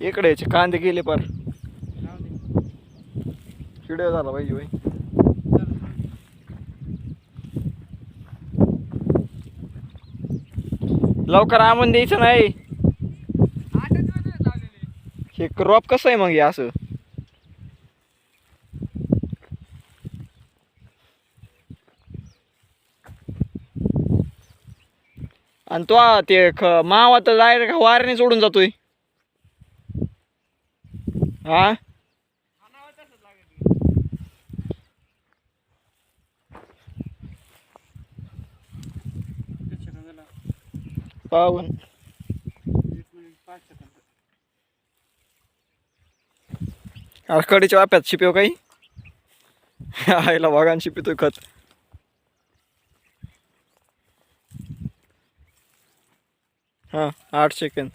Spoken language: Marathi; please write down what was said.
इकडे याचे कांदे गेले पार. किडे झाला पाहिजे भाई लवकर आमन द्यायचं नाही. हे क्रॉप कसं आहे मग हे असं? आणि तो ते ख- मावा तर डायरेक्ट वाऱ्याने सोडून जातोय. हा? हाणावं पावन कडीच्या वाप्यात शिपेव काही? आईला वाघान शिपितोय खत. हा आठ सेकंद